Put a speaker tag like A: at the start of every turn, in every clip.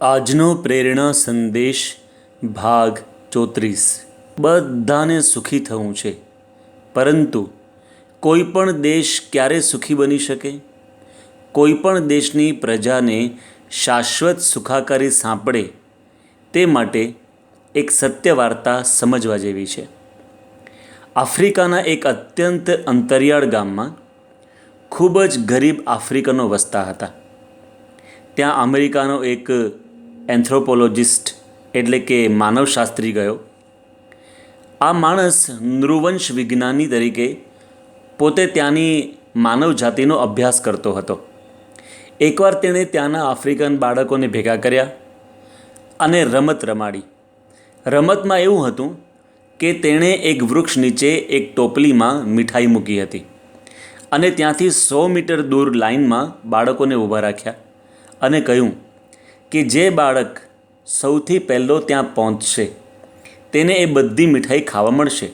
A: આજનો પ્રેરણા સંદેશ, ભાગ ચોત્રીસ. બધાને સુખી થવું છે. પરંતુ કોઈ પણ દેશ ક્યારે સુખી બની શકે? કોઈ પણ દેશની પ્રજાને શાશ્વત સુખાકારી સાંપડે તે માટે એક સત્ય વાર્તા સમજવા જેવી છે. આફ્રિકાના એક અત્યંત અંતરિયાળ ગામમાં ખૂબ જ ગરીબ આફ્રિકનો વસતા હતા. ત્યાં અમેરિકાનો એક એન્થ્રોપોલોજિસ્ટ એટલે કે માનવશાસ્ત્રી ગયો. આ માણસ નૃવંશ વિજ્ઞાની તરીકે પોતે ત્યાંની માનવ જાતિનો અભ્યાસ કરતો હતો. એકવાર તેણે ત્યાંના આફ્રિકન બાળકોને ભેગા કર્યા અને રમત રમાડી. રમતમાં એવું હતું કે તેણે એક વૃક્ષ નીચે એક ટોપલીમાં મીઠાઈ મૂકી હતી અને ત્યાંથી સો મીટર દૂર લાઇનમાં બાળકોને ઊભા રાખ્યા અને કહ્યું કે જે બાળક સૌથી પહેલો ત્યાં પહોંચશે, તેને એ બધી મીઠાઈ ખાવા મળશે.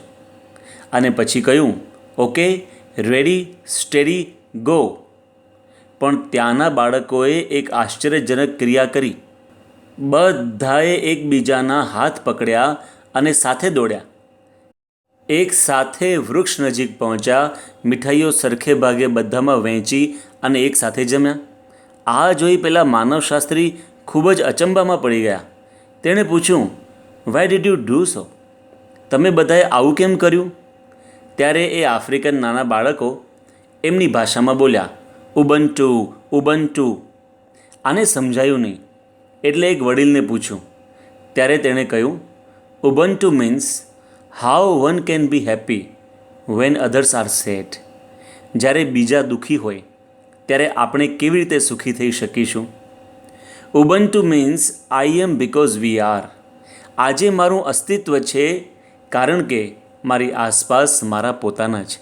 A: અને પછી કહ્યું, ઓકે, રેડી, સ્ટેડી, ગો. પણ ત્યાંના બાળકોએ એક આશ્ચર્યજનક ક્રિયા કરી. બધાએ એકબીજાના હાથ પકડ્યા અને સાથે દોડ્યા. એક સાથે વૃક્ષ નજીક પહોંચ્યા, મીઠાઈઓ સરખે ભાગે બધામાં વહેંચી અને એક સાથે જમ્યા. આ જોઈ પેલા માનવશાસ્ત્રી ખૂબ જ અચંબામાં પડી ગયા. તેણે પૂછ્યું why did you do so તમે બધાએ આવું કેમ કર્યું? ત્યારે એ આફ્રિકન નાના બાળકો એમની ભાષામાં બોલ્યા ઉબન્ટુ ઉબન્ટુ આને સમજાયું નહીં, એટલે એક વડીલને પૂછ્યું. ત્યારે તેણે કહ્યું ubuntu means how one can be happy when others are sad. જ્યારે બીજા દુઃખી હોય, ત્યારે આપણે કેવી રીતે સુખી થઈ શકીશું? Ubuntu means I am because we are આજે મારું અસ્તિત્વ છે કારણ કે મારી આસપાસ મારા પોતાના છે.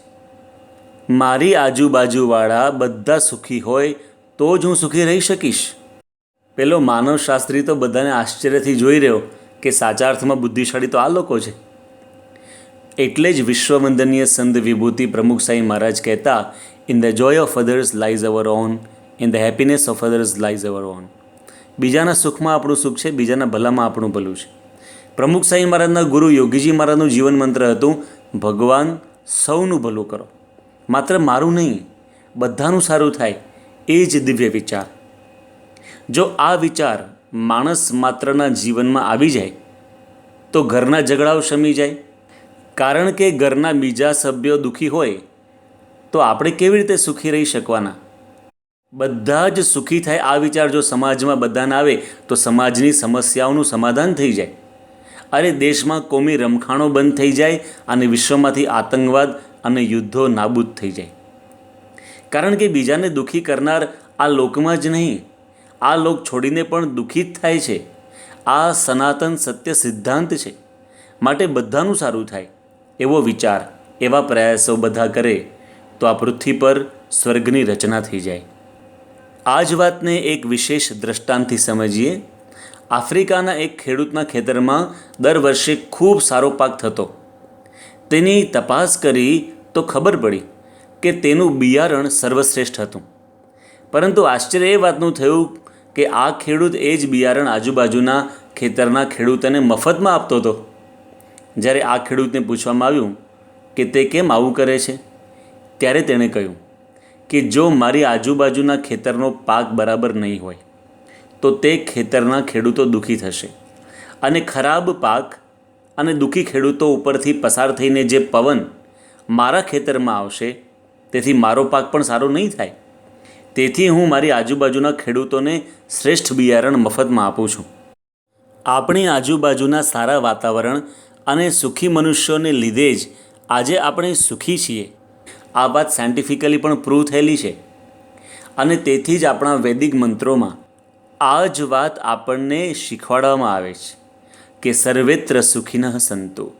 A: મારી આજુબાજુવાળા બધા સુખી હોય તો જ હું સુખી રહી શકીશ. પેલો માનવશાસ્ત્રી તો બધાને આશ્ચર્યથી જોઈ રહ્યો કે સાચા અર્થમાં બુદ્ધિશાળી તો આ લોકો છે. એટલે જ વિશ્વવંદનીય સંત વિભૂતિ પ્રમુખ સાંઈ મહારાજ કહેતા in the joy of others lies our own in the happiness of others lies our own બીજાના સુખમાં આપણું સુખ છે, બીજાના ભલામાં આપણું ભલું છે. પ્રમુખ સાંઈ મહારાજના ગુરુ યોગીજી મહારાજનું જીવન મંત્ર હતું, ભગવાન, સૌનું ભલું કરો. માત્ર મારું નહીં, બધાનું સારું થાય. એ જ દિવ્ય વિચાર. જો આ વિચાર માણસ માત્રના જીવનમાં આવી જાય, તો ઘરના ઝઘડાઓ શમી જાય. કારણ કે ઘરના બીજા સભ્યો દુઃખી હોય, તો આપણે કેવી રીતે સુખી રહી શકવાના? બધા જ સુખી થાય આ વિચાર જો સમાજમાં બધાને આવે, તો સમાજની સમસ્યાઓનું સમાધાન થઈ જાય. અરે દેશમાં કોમી રમખાણો બંધ થઈ જાય અને વિશ્વમાંથી આતંકવાદ અને યુદ્ધો નાબૂદ થઈ જાય. કારણ કે બીજાને દુઃખી કરનાર આ લોકમાં જ નહીં, આ લોક છોડીને પણ દુઃખી જ થાય છે. આ સનાતન સત્ય સિદ્ધાંત છે. માટે બધાનું સારું થાય, એવો વિચાર, એવા પ્રયાસો બધા કરે, તો આ પૃથ્વી પર સ્વર્ગની રચના થઈ જાય. આ જ વાતને એક વિશેષ દ્રષ્ટાંતથી સમજીએ. આફ્રિકાના એક ખેડૂતના ખેતરમાં દર વર્ષે ખૂબ સારો પાક થતો. તેની તપાસ કરી તો ખબર પડી કે તેનું બિયારણ સર્વશ્રેષ્ઠ હતું. પરંતુ આશ્ચર્ય એ વાતનું થયું કે આ ખેડૂત એ જ બિયારણ આજુબાજુના ખેતરના ખેડૂતોને મફતમાં આપતો હતો. જ્યારે આ ખેડૂતને પૂછવામાં આવ્યું કે તે કેમ આવું કરે છે, ત્યારે તેણે કહ્યું કે જો મારી આજુબાજુના ખેતરનો પાક બરાબર નહીં હોય, તો તે ખેતરના ખેડૂતો દુઃખી થશે. અને ખરાબ પાક અને દુઃખી ખેડૂતો ઉપરથી પસાર થઈને જે પવન મારા ખેતરમાં આવશે, તેથી મારો પાક પણ સારો નહીં થાય. તેથી હું મારી આજુબાજુના ખેડૂતોને શ્રેષ્ઠ બિયારણ મફતમાં આપું છું. આપણી આજુબાજુના સારા વાતાવરણ અને સુખી મનુષ્યોને લીધે જ આજે આપણે સુખી છીએ. આ વાત સાયન્ટિફિકલી પણ પ્રૂવ થયેલી છે. અને તેથી જ આપણા વૈદિક મંત્રોમાં આ જ વાત આપણને શીખવાડવામાં આવે છે કે સર્વેત્ર સુખીનઃ સંતુ.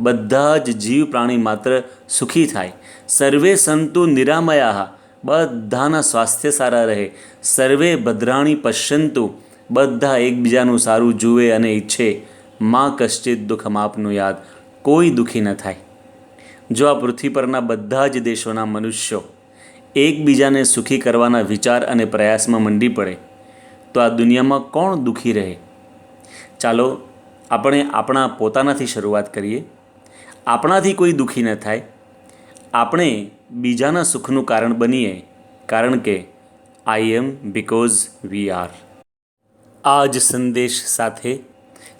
A: બધા જ જીવ પ્રાણી માત્ર સુખી થાય. સર્વે સંતુ નિરામયા. બધાના સ્વાસ્થ્ય સારા રહે. સર્વે ભદ્રાણી પશ્યંતુ. બધા એકબીજાનું સારું જુએ અને ઈચ્છે. માં કશ્ચિત દુઃખમાપનું યાદ. કોઈ દુઃખી ન થાય. જો આ પૃથ્વી પરના બધા જ દેશોના મનુષ્યો એકબીજાને સુખી કરવાના વિચાર અને પ્રયાસમાં મંડી પડે, તો આ દુનિયામાં કોણ દુઃખી રહે? ચાલો આપણે આપણા પોતાનાથી શરૂઆત કરીએ. આપણાથી કોઈ દુઃખી ન થાય. આપણે બીજાના સુખનું કારણ બનીએ, કારણ કે આઈ એમ બિકોઝ વી આર આ જ સંદેશ સાથે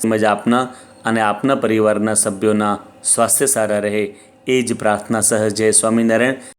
A: તેમજ આપના અને આપના પરિવારના સભ્યોના સ્વાસ્થ્ય સારા રહે એ જ પ્રાર્થના સહ સ્વામિનારાયણ